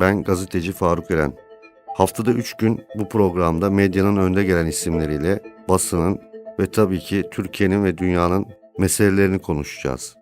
Ben gazeteci Faruk Eren. Haftada 3 gün bu programda medyanın önde gelen isimleriyle basının ve tabii ki Türkiye'nin ve dünyanın meselelerini konuşacağız.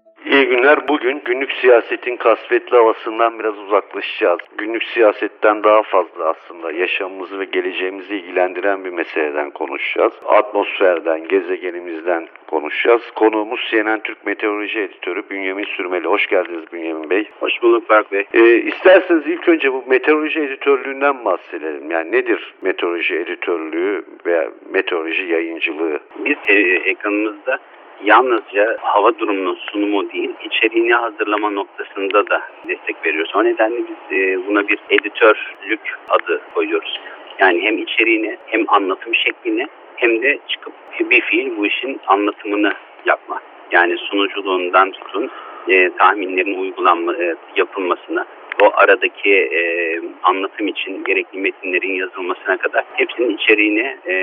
Günler. Bugün günlük siyasetin kasvetli havasından biraz uzaklaşacağız. Günlük siyasetten daha fazla aslında yaşamımızı ve geleceğimizi ilgilendiren bir meseleden konuşacağız. Atmosferden, gezegenimizden konuşacağız. Konuğumuz CNN Türk Meteoroloji Editörü Bünyamin Sürmeli. Hoş geldiniz Bünyamin Bey. Hoş bulduk Berk Bey. Ee, isterseniz ilk önce bu meteoroloji editörlüğünden bahsedelim. Yani nedir meteoroloji editörlüğü veya meteoroloji yayıncılığı? Biz e, ekranımızda yalnızca hava durumunun sunumu değil, içeriğini hazırlama noktasında da destek veriyoruz. O nedenle biz e, buna bir editörlük adı koyuyoruz. Yani hem içeriğini hem anlatım şeklini hem de çıkıp bir fiil bu işin anlatımını yapma. Yani sunuculuğundan tutun e, tahminlerin uygulanma, e, yapılmasına, o aradaki e, anlatım için gerekli metinlerin yazılmasına kadar hepsinin içeriğini e,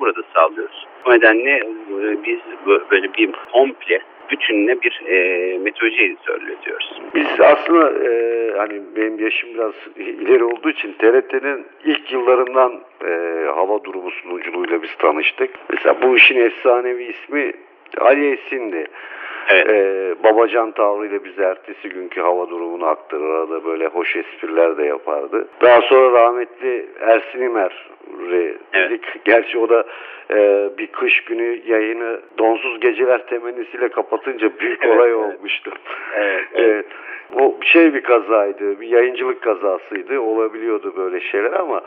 burada sağlıyoruz. O nedenle e, biz bö- böyle bir komple bütününe bir e, meteoroloji editörlüğü diyoruz. Biz aslında e, hani benim yaşım biraz ileri olduğu için TRT'nin ilk yıllarından e, hava durumu sunuculuğuyla biz tanıştık. Mesela bu işin efsanevi ismi Ali Esin'di. Evet. Ee, babacan tavrıyla bize ertesi günkü hava durumunu aktarır. Arada böyle hoş espriler de yapardı. Daha sonra rahmetli Ersin İmer'i Evet. dedik. Gerçi o da e, bir kış günü yayını donsuz geceler temennisiyle kapatınca büyük Evet, olay evet. olmuştu. Evet. Evet. O şey bir kazaydı, bir yayıncılık kazasıydı. Olabiliyordu böyle şeyler ama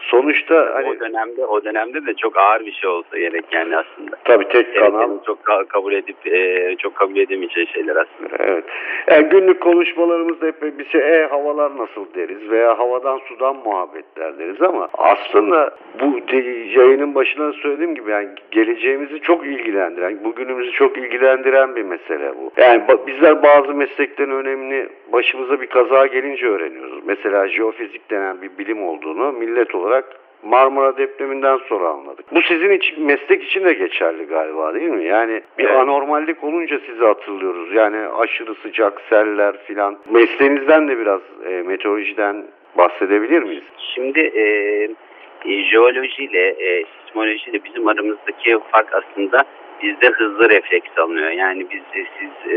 sonuçta hani o dönemde o dönemde de çok ağır bir şey olsa gerek yani aslında. tabii tek kanal çok ka- kabul edip e, çok kabul edemeyeceği şeyler aslında. Evet. Yani günlük konuşmalarımızda hep bir şey e havalar nasıl deriz veya havadan sudan muhabbetler deriz ama aslında bu yayının başına söylediğim gibi yani geleceğimizi çok ilgilendiren, bugünümüzü çok ilgilendiren bir mesele bu. Yani bizler bazı mesleklerin önemini başımıza bir kaza gelince öğreniyoruz. Mesela jeofizik denen bir bilim olduğunu millet olarak Marmara depreminden sonra anladık. Bu sizin için meslek için de geçerli galiba değil mi? Yani bir Evet. anormallik olunca sizi hatırlıyoruz. Yani aşırı sıcak seller filan. Mesleğinizden de biraz e, meteorolojiden bahsedebilir miyiz? Şimdi e, e, jeolojiyle, e, sismolojiyle bizim aramızdaki fark aslında bizde hızlı refleks alınıyor. Yani biz siz e,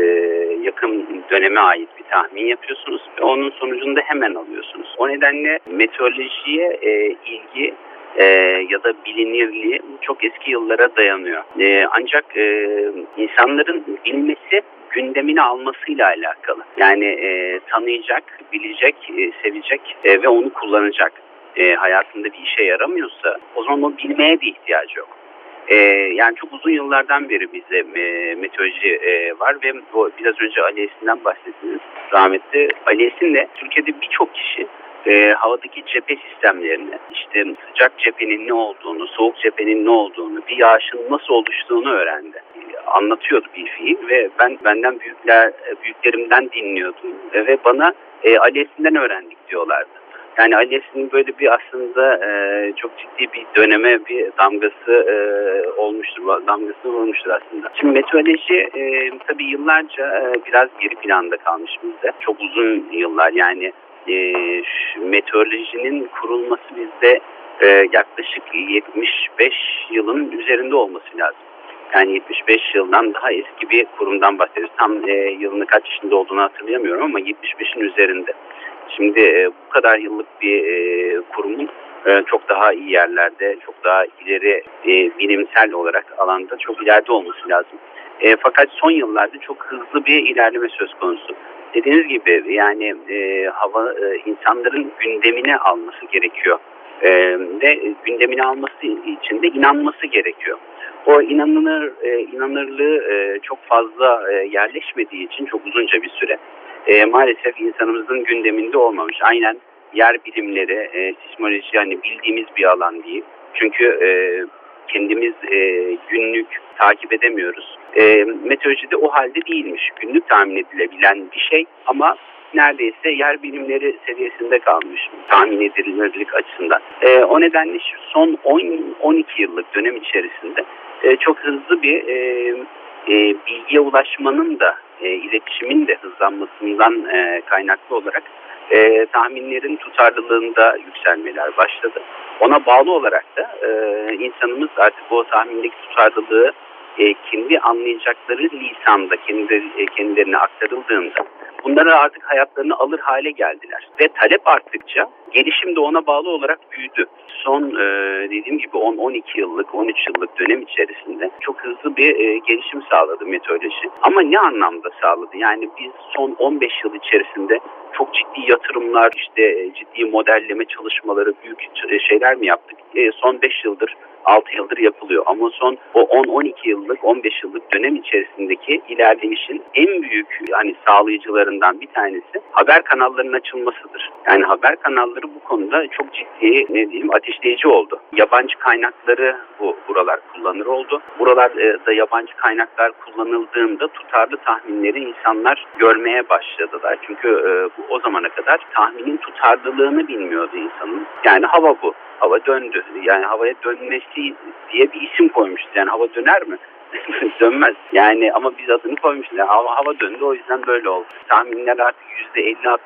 yakın döneme ait bir tahmin yapıyorsunuz ve onun sonucunu da hemen alıyorsunuz. O nedenle meteorolojiye e, ilgi e, ya da bilinirliği çok eski yıllara dayanıyor. E, ancak e, insanların bilmesi gündemine almasıyla alakalı. Yani e, tanıyacak, bilecek, e, sevecek e, ve onu kullanacak. E, hayatında bir işe yaramıyorsa o zaman o bilmeye de ihtiyacı yok. E, yani çok uzun yıllardan beri bizde e, meteoroloji e, var ve o biraz önce Ali Esin'den bahsettiniz rahmetli. Ali Esin'le Türkiye'de birçok kişi e, havadaki cephe sistemlerini, işte sıcak cephenin ne olduğunu, soğuk cephenin ne olduğunu, bir yağışın nasıl oluştuğunu öğrendi. E, Anlatıyordu bir fiil ve ben benden büyükler büyüklerimden dinliyordum E, ve bana e, Ali Esin'den öğrendik diyorlardı. Yani Ali Esin'in böyle bir aslında e, çok ciddi bir döneme bir damgası e, olmuştur, damgası vurmuştur aslında. Şimdi meteoroloji e, tabii yıllarca e, biraz geri planda kalmış bizde. Çok uzun yıllar yani e, meteorolojinin kurulması bizde e, yaklaşık 75 yılın üzerinde olması lazım. Yani 75 yıldan daha eski bir kurumdan bahsediyoruz. Tam e, yılını kaç yaşında olduğunu hatırlayamıyorum ama 75'in üzerinde. Şimdi e, bu kadar yıllık bir e, kurumun e, çok daha iyi yerlerde, çok daha ileri e, bilimsel olarak alanda çok ileride olması lazım. E, fakat son yıllarda çok hızlı bir ilerleme söz konusu. Dediğiniz gibi yani e, hava e, insanların gündemine alması gerekiyor. E, ve gündemine alması için de inanması gerekiyor. O inanılır e, inanırlığı e, çok fazla e, yerleşmediği için çok uzunca bir süre e, maalesef insanımızın gündeminde olmamış. Aynen yer bilimleri, e, sismoloji yani bildiğimiz bir alan değil. Çünkü e, kendimiz e, günlük takip edemiyoruz. E, meteorolojide o halde değilmiş. Günlük tahmin edilebilen bir şey ama neredeyse yer bilimleri seviyesinde kalmış tahmin edilirlik açısından. E, o nedenle son 10-12 yıllık dönem içerisinde e, çok hızlı bir e, e, bilgiye ulaşmanın da e, iletişimin de hızlanmasından e, kaynaklı olarak e, tahminlerin tutarlılığında yükselmeler başladı. Ona bağlı olarak da e, insanımız artık o tahmindeki tutarlılığı e, kendi anlayacakları lisanda kendi, e, kendilerine aktarıldığında bunlara artık hayatlarını alır hale geldiler. Ve talep arttıkça gelişim de ona bağlı olarak büyüdü. Son e, dediğim gibi 10-12 yıllık, 13 yıllık dönem içerisinde çok hızlı bir e, gelişim sağladı meteoroloji. Ama ne anlamda sağladı? Yani biz son 15 yıl içerisinde çok ciddi yatırımlar, işte e, ciddi modelleme çalışmaları, büyük ç- şeyler mi yaptık? E, son 5 yıldır 6 yıldır yapılıyor. Ama son o 10-12 yıllık, 15 yıllık dönem içerisindeki ilerleyişin en büyük hani sağlayıcılarından bir tanesi haber kanallarının açılmasıdır. Yani haber kanalları bu konuda çok ciddi ne diyeyim ateşleyici oldu. Yabancı kaynakları bu buralar kullanır oldu. Buralarda yabancı kaynaklar kullanıldığında tutarlı tahminleri insanlar görmeye başladılar. Çünkü e, bu o zamana kadar tahminin tutarlılığını bilmiyordu insanın. Yani hava bu. Hava döndü. Yani havaya dönmesi diye bir isim koymuştu. Yani hava döner mi? Dönmez. Yani ama biz adını koymuşuz. Yani hava, hava döndü o yüzden böyle oldu. Tahminler artık %50-60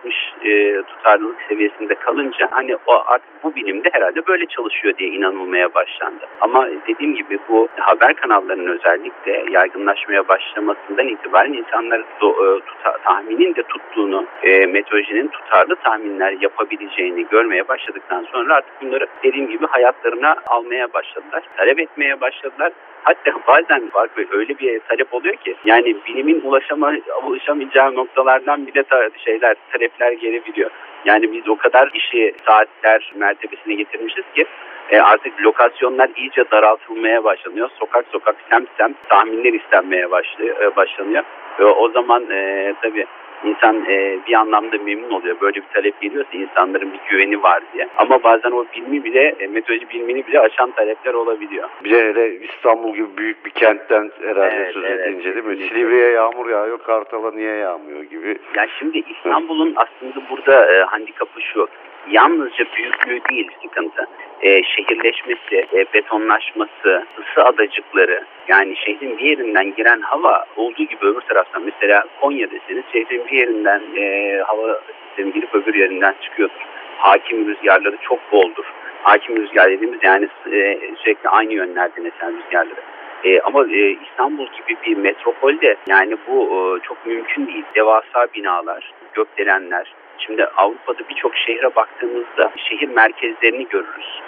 e, tutarlılık seviyesinde kalınca hani o artık bu bilimde herhalde böyle çalışıyor diye inanılmaya başlandı. Ama dediğim gibi bu haber kanallarının özellikle yaygınlaşmaya başlamasından itibaren insanlar e, tuta- tahminin de tuttuğunu, e, meteorolojinin tutarlı tahminler yapabileceğini görmeye başladıktan sonra artık bunları dediğim gibi hayatlarına almaya başladılar. Talep etmeye başladılar. Hatta bazen var öyle bir talep oluyor ki yani bilimin ulaşama, ulaşamayacağı noktalardan bile ta- şeyler talepler gelebiliyor. Yani biz o kadar işi saatler mertebesine getirmişiz ki e, artık lokasyonlar iyice daraltılmaya başlanıyor. Sokak sokak semt semt tahminler istenmeye başlıyor, e, başlanıyor. E, o zaman e, tabii insan e, bir anlamda memnun oluyor. Böyle bir talep geliyorsa insanların bir güveni var diye. Ama bazen o bilimi bile, e, meteoroloji bilimini bile aşan talepler olabiliyor. Bir de hele İstanbul gibi büyük bir kentten herhalde Evet, söz evet, edince değil mi? Silivri'ye yağmur yağıyor, Kartal'a niye yağmıyor gibi. Ya şimdi İstanbul'un aslında burada e, handikapı şu. Yalnızca büyüklüğü değil sıkıntı. E, şehirleşmesi, e, betonlaşması, ısı adacıkları yani şehrin bir yerinden giren hava olduğu gibi öbür taraftan mesela Konya şehrin bir yerinden e, hava sistemi girip öbür yerinden çıkıyordur. Hakim rüzgarları çok boldur. Hakim rüzgar dediğimiz yani e, sürekli aynı yönlerden esen rüzgarları. E, ama e, İstanbul gibi bir metropolde yani bu e, çok mümkün değil. Devasa binalar, gökdelenler. Şimdi Avrupa'da birçok şehre baktığımızda şehir merkezlerini görürüz.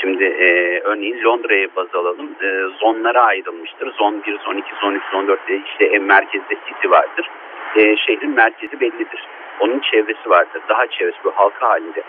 Şimdi e, örneğin Londra'ya baz alalım. E, zonlara ayrılmıştır. Zon 1, zon 2, zon 3, zon 4 diye işte en merkezde city vardır. E, şehrin merkezi bellidir. Onun çevresi vardır. Daha çevresi bu halka halinde.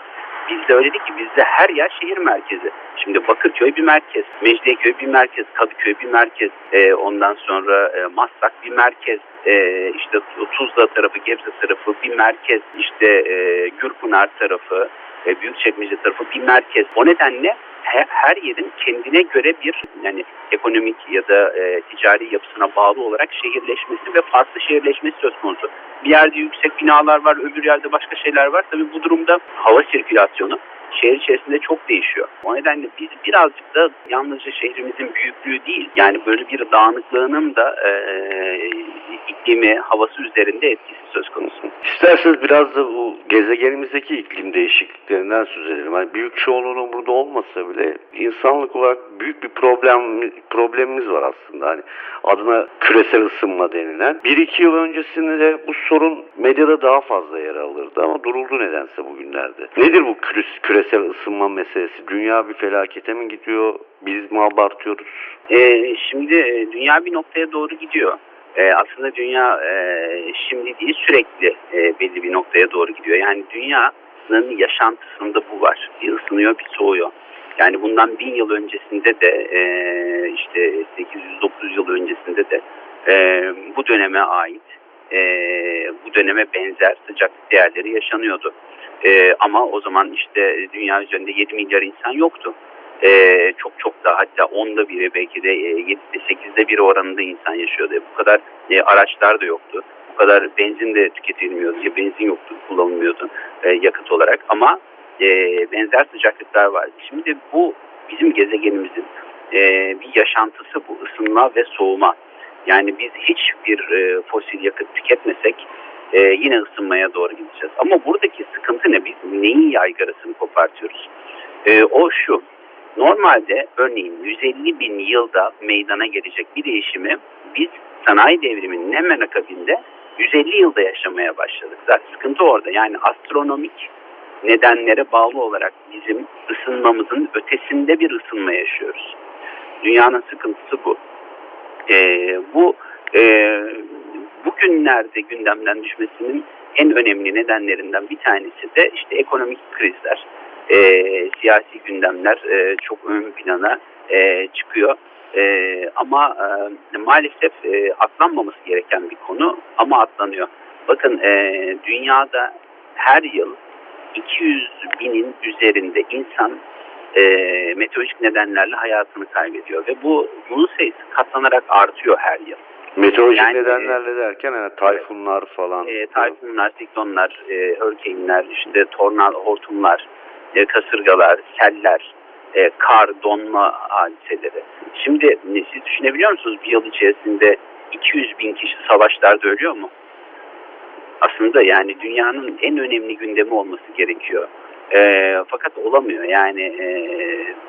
Bizde öyle değil ki bizde her yer şehir merkezi. Şimdi Bakırköy bir merkez, Mecidiyeköy bir merkez, Kadıköy bir merkez, e, ondan sonra e, Maslak bir merkez, e, işte Tuzla tarafı, Gebze tarafı bir merkez, işte e, Gürpınar tarafı, e, Büyükçekmece tarafı bir merkez. O nedenle he- her yerin kendine göre bir yani ekonomik ya da e, ticari yapısına bağlı olarak şehirleşmesi ve farklı şehirleşmesi söz konusu. Bir yerde yüksek binalar var, öbür yerde başka şeyler var. Tabii bu durumda hava sirkülasyonu şehir içerisinde çok değişiyor. O nedenle biz birazcık da yalnızca şehrimizin büyüklüğü değil, yani böyle bir dağınıklığının da e, iklimi, havası üzerinde etkisi söz konusu. İsterseniz biraz da bu gezegenimizdeki iklim değişikliklerinden söz edelim. Hani büyük çoğunluğunun burada olmasa bile insanlık olarak büyük bir problem problemimiz var aslında. Hani adına küresel ısınma denilen. Bir iki yıl öncesinde de bu sorun medyada daha fazla yer alırdı ama duruldu nedense bugünlerde. Nedir bu küres- küresel ısınma meselesi? Dünya bir felakete mi gidiyor? Biz mi abartıyoruz? E, şimdi e, dünya bir noktaya doğru gidiyor. E, aslında dünya e, şimdi değil sürekli e, belli bir noktaya doğru gidiyor. Yani dünyanın yaşantısında bu var. Bir ısınıyor bir soğuyor. Yani bundan bin yıl öncesinde de e, işte 800-900 yıl öncesinde de e, bu döneme ait e, bu döneme benzer sıcaklık değerleri yaşanıyordu. E, ama o zaman işte dünya üzerinde 7 milyar insan yoktu. Ee, çok çok daha hatta onda biri belki de e, yedide sekizde biri oranında insan yaşıyordu. Bu kadar e, araçlar da yoktu. Bu kadar benzin de tüketilmiyordu. Ya benzin yoktu, kullanılmıyordu e, yakıt olarak ama e, benzer sıcaklıklar vardı. Şimdi bu bizim gezegenimizin e, bir yaşantısı bu ısınma ve soğuma. Yani biz hiçbir e, fosil yakıt tüketmesek e, yine ısınmaya doğru gideceğiz. Ama buradaki sıkıntı ne? Biz neyin yaygarasını kopartıyoruz? E, o şu. Normalde örneğin 150 bin yılda meydana gelecek bir değişimi biz sanayi devriminin hemen akabinde 150 yılda yaşamaya başladık. Zaten sıkıntı orada. Yani astronomik nedenlere bağlı olarak bizim ısınmamızın ötesinde bir ısınma yaşıyoruz. Dünyanın sıkıntısı bu. Ee, bu e, bugünlerde gündemden düşmesinin en önemli nedenlerinden bir tanesi de işte ekonomik krizler, e, siyasi gündemler e, çok ön plana e, çıkıyor. E, ama e, maalesef e, atlanmaması gereken bir konu ama atlanıyor. Bakın e, dünyada her yıl 200 binin üzerinde insan e, meteorolojik nedenlerle hayatını kaybediyor ve bu bunun sayısı katlanarak artıyor her yıl. Meteorolojik Yani- nedenlerle derken yani tayfunlar falan. E, tayfunlar, siklonlar, e, hurricane'ler, işte tornado, hortumlar, e, kasırgalar, seller, e, kar, donma hadiseleri. Şimdi e, siz düşünebiliyor musunuz bir yıl içerisinde 200 bin kişi savaşlarda ölüyor mu? Aslında yani dünyanın en önemli gündemi olması gerekiyor. E, fakat olamıyor. Yani e,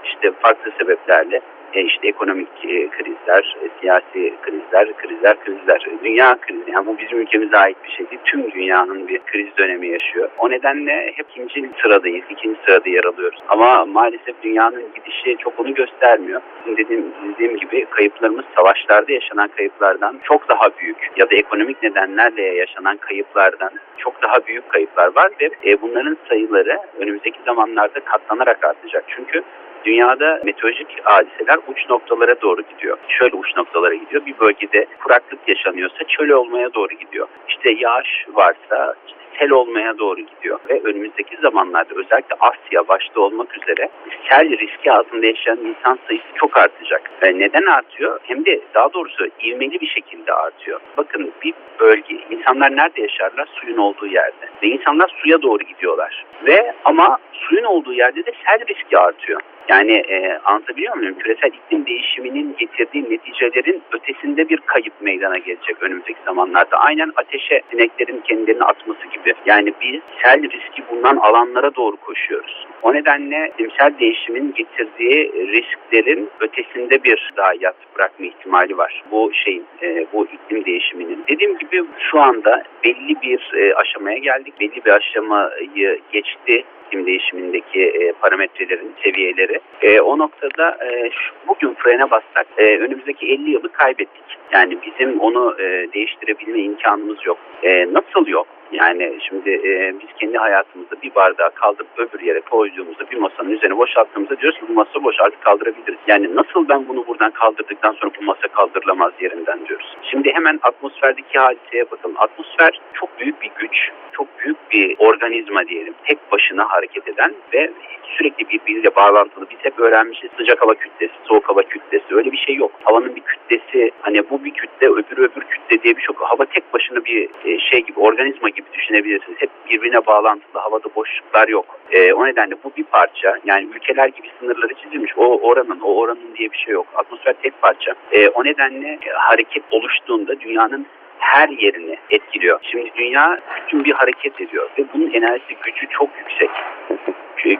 işte farklı sebeplerle e, işte ekonomik e, krizler, e, siyasi krizler, krizler, krizler. Dünya krizi. Yani bu bizim ülkemize ait bir şey değil. Tüm dünyanın bir kriz dönemi yaşıyor. O nedenle hep ikinci sıradayız, ikinci sırada yer alıyoruz. Ama maalesef dünyanın gidişi çok onu göstermiyor. Dediğim, dediğim gibi kayıplarımız savaşlarda yaşanan kayıplardan çok daha büyük ya da ekonomik nedenlerle yaşanan kayıplardan çok daha büyük kayıplar var ve e, bunların sayıları önümüzdeki zamanlarda katlanarak artacak. Çünkü Dünyada meteorolojik hadiseler uç noktalara doğru gidiyor. Şöyle uç noktalara gidiyor. Bir bölgede kuraklık yaşanıyorsa çöl olmaya doğru gidiyor. İşte yağış varsa işte sel olmaya doğru gidiyor. Ve önümüzdeki zamanlarda özellikle Asya başta olmak üzere sel riski altında yaşayan insan sayısı çok artacak. E, neden artıyor? Hem de daha doğrusu ivmeli bir şekilde artıyor. Bakın bir bölge, insanlar nerede yaşarlar? Suyun olduğu yerde. Ve insanlar suya doğru gidiyorlar. Ve ama suyun olduğu yerde de sel riski artıyor. Yani e, anlatabiliyor muyum? Küresel iklim değişiminin getirdiği neticelerin ötesinde bir kayıp meydana gelecek önümüzdeki zamanlarda. Aynen ateşe sineklerin kendilerini atması gibi. Yani biz sel riski bulunan alanlara doğru koşuyoruz. O nedenle iklimsel değişimin getirdiği risklerin ötesinde bir zayiat bırakma ihtimali var. Bu şeyin, e, bu iklim değişiminin. Dediğim gibi şu anda belli bir e, aşamaya geldik. Belli bir aşamayı geçti iklim değişimindeki e, parametrelerin seviyeleri. E, o noktada e, şu, bugün frene bassak e, önümüzdeki 50 yılı kaybettik. Yani bizim onu e, değiştirebilme imkanımız yok. E, nasıl yok? Yani şimdi e, biz kendi hayatımızda bir bardağı kaldırıp öbür yere koyduğumuzda bir masanın üzerine boşalttığımızda diyoruz ki bu masa boş artık kaldırabiliriz. Yani nasıl ben bunu buradan kaldırdıktan sonra bu masa kaldırılamaz yerinden diyoruz. Şimdi hemen atmosferdeki hadiseye bakalım. Atmosfer çok büyük bir güç, çok büyük bir organizma diyelim. Tek başına hareket eden ve sürekli birbiriyle bağlantılı. Biz hep öğrenmişiz sıcak hava kütlesi, soğuk hava kütlesi öyle bir şey yok. Havanın bir kütlesi hani bu bir kütle öbürü öbür kütle diye bir şey yok. Hava tek başına bir e, şey gibi organizma gibi düşünebilirsiniz. Hep birbirine bağlantılı. Havada boşluklar yok. E, o nedenle bu bir parça. Yani ülkeler gibi sınırları çizilmiş. O oranın, o oranın diye bir şey yok. Atmosfer tek parça. E, o nedenle hareket oluştuğunda dünyanın her yerini etkiliyor. Şimdi dünya bütün bir hareket ediyor ve bunun enerji gücü çok yüksek.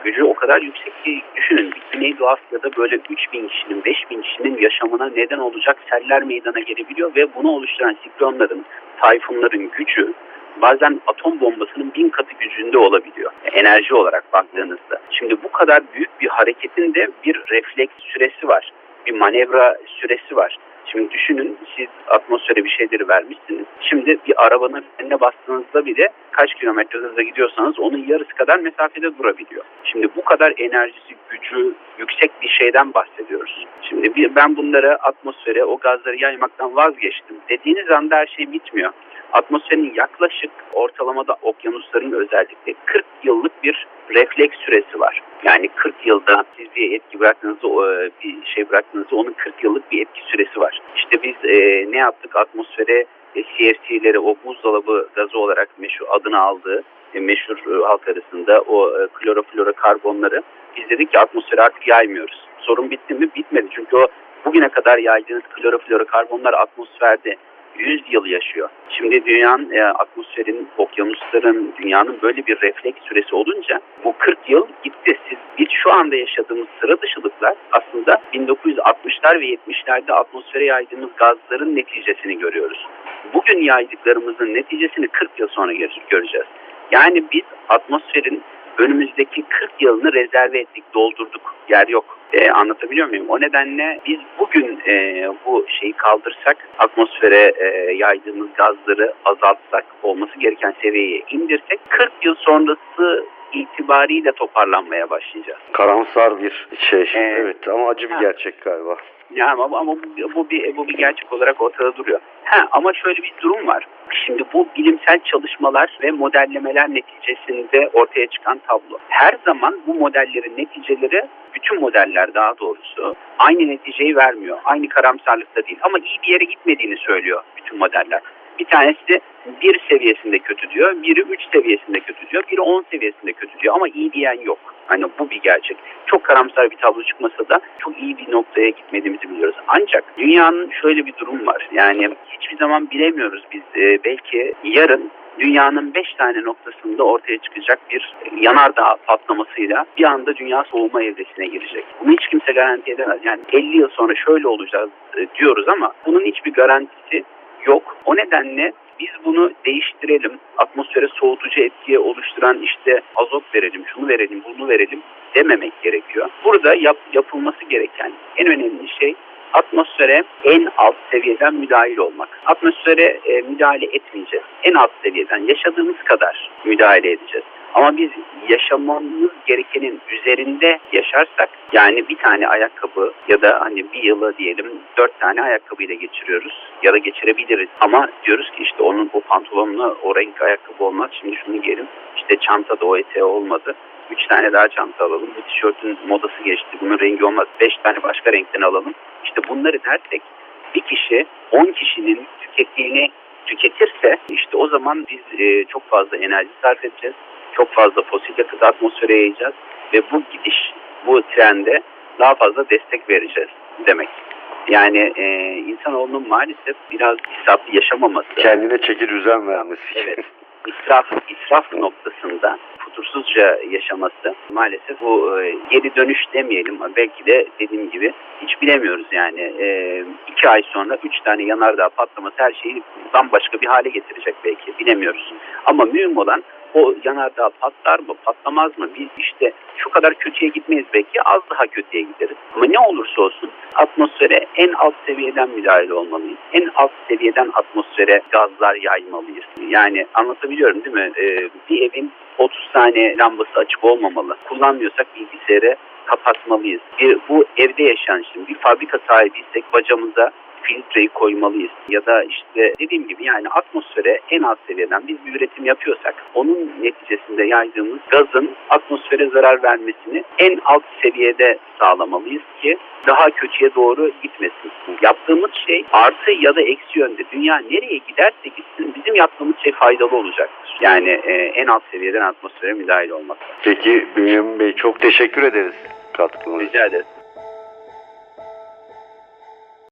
Gücü o kadar yüksek ki düşünün Güneydoğu Asya'da böyle 3000 kişinin 5000 kişinin yaşamına neden olacak seller meydana gelebiliyor ve bunu oluşturan siklonların, tayfunların gücü bazen atom bombasının bin katı gücünde olabiliyor. Enerji olarak baktığınızda. Şimdi bu kadar büyük bir hareketin de bir refleks süresi var. Bir manevra süresi var. Şimdi düşünün siz atmosfere bir şeyleri vermişsiniz. Şimdi bir arabanın frenine bastığınızda bile kaç kilometre hızla gidiyorsanız onun yarısı kadar mesafede durabiliyor. Şimdi bu kadar enerjisi, gücü yüksek bir şeyden bahsediyoruz. Şimdi bir, ben bunları atmosfere o gazları yaymaktan vazgeçtim. Dediğiniz anda her şey bitmiyor. Atmosferin yaklaşık ortalamada okyanusların özellikle 40 yıllık bir refleks süresi var. Yani 40 yılda siz bir etki bıraktığınızda e, bir şey bıraktığınızda onun 40 yıllık bir etki süresi var. İşte biz e, ne yaptık atmosfere e, CFC'leri o buzdolabı gazı olarak meşhur adını aldığı e, meşhur e, halk arasında o e, kloroflorokarbonları biz dedik ki atmosfere artık yaymıyoruz. Sorun bitti mi? Bitmedi. Çünkü o bugüne kadar yaydığınız kloroflorokarbonlar atmosferde 100 yıl yaşıyor. Şimdi dünyanın e, atmosferin, okyanusların, dünyanın böyle bir refleks süresi olunca bu 40 yıl gitti. Siz biz şu anda yaşadığımız sıra dışılıklar aslında 1960'lar ve 70'lerde atmosfere yaydığımız gazların neticesini görüyoruz. Bugün yaydıklarımızın neticesini 40 yıl sonra gö- göreceğiz. Yani biz atmosferin önümüzdeki 40 yılını rezerve ettik, doldurduk. Yer yok. Ee, anlatabiliyor muyum? O nedenle biz bugün e, bu şeyi kaldırsak, atmosfere e, yaydığımız gazları azaltsak, olması gereken seviyeye indirsek 40 yıl sonrası itibariyle toparlanmaya başlayacağız. Karamsar bir şey. Ee, evet ama acı bir ha. gerçek galiba. Yani ama, ama bu, bu bir bu bir gerçek olarak ortada duruyor. Ha ama şöyle bir durum var. Şimdi bu bilimsel çalışmalar ve modellemeler neticesinde ortaya çıkan tablo. Her zaman bu modellerin neticeleri bütün modeller daha doğrusu aynı neticeyi vermiyor. Aynı karamsarlıkta değil ama iyi bir yere gitmediğini söylüyor bütün modeller. Bir tanesi bir seviyesinde kötü diyor, biri üç seviyesinde kötü diyor, biri on seviyesinde kötü diyor ama iyi diyen yok. Hani bu bir gerçek. Çok karamsar bir tablo çıkmasa da çok iyi bir noktaya gitmediğimizi biliyoruz. Ancak dünyanın şöyle bir durum var. Yani hiçbir zaman bilemiyoruz biz. Ee, belki yarın dünyanın 5 tane noktasında ortaya çıkacak bir yanardağ patlamasıyla bir anda dünya soğuma evresine girecek. Bunu hiç kimse garanti edemez. Yani 50 yıl sonra şöyle olacağız e, diyoruz ama bunun hiçbir garantisi yok. O nedenle biz bunu değiştirelim. Atmosfere soğutucu etkiye oluşturan işte azot verelim, şunu verelim, bunu verelim dememek gerekiyor. Burada yap, yapılması gereken en önemli şey atmosfere en alt seviyeden müdahil olmak. Atmosfere e, müdahale etmeyeceğiz. En alt seviyeden yaşadığımız kadar müdahale edeceğiz. Ama biz yaşamamız gerekenin üzerinde yaşarsak yani bir tane ayakkabı ya da hani bir yılı diyelim dört tane ayakkabıyla geçiriyoruz ya da geçirebiliriz. Ama diyoruz ki işte onun o pantolonla o renk ayakkabı olmaz. Şimdi şunu giyelim. İşte çanta da o eteği olmadı. Üç tane daha çanta alalım. Bu tişörtün modası geçti. Bunun rengi olmaz. Beş tane başka renkten alalım. İşte bunları dersek bir kişi 10 kişinin tükettiğini tüketirse işte o zaman biz e, çok fazla enerji sarf edeceğiz. Çok fazla fosil yakıt atmosfere yayacağız ve bu gidiş, bu trende daha fazla destek vereceğiz demek. Yani e, insanoğlunun maalesef biraz hesaplı yaşamaması. Kendine çeki düzen vermesi. Evet. İsraf, israf noktasında futursuzca yaşaması maalesef bu e, geri dönüş demeyelim belki de dediğim gibi hiç bilemiyoruz yani. E, iki ay sonra üç tane yanardağ patlaması her şeyi bambaşka bir hale getirecek belki bilemiyoruz. Ama mühim olan o yanardağ patlar mı patlamaz mı biz işte şu kadar kötüye gitmeyiz belki az daha kötüye gideriz. Ama ne olursa olsun atmosfere en alt seviyeden müdahale olmalıyız. En alt seviyeden atmosfere gazlar yaymalıyız. Yani anlatabiliyorum değil mi? Ee, bir evin 30 tane lambası açık olmamalı. Kullanmıyorsak bilgisayarı kapatmalıyız. Bir, bu evde yaşayan şimdi bir fabrika sahibiysek bacamıza filtreyi koymalıyız. Ya da işte dediğim gibi yani atmosfere en alt seviyeden biz bir üretim yapıyorsak onun neticesinde yaydığımız gazın atmosfere zarar vermesini en alt seviyede sağlamalıyız ki daha kötüye doğru gitmesin. Yaptığımız şey artı ya da eksi yönde. Dünya nereye giderse gitsin bizim yaptığımız şey faydalı olacaktır. Yani e, en alt seviyeden atmosfere müdahil olmak. Peki Bünyamin Bey çok teşekkür ederiz katkınız. Rica ederiz.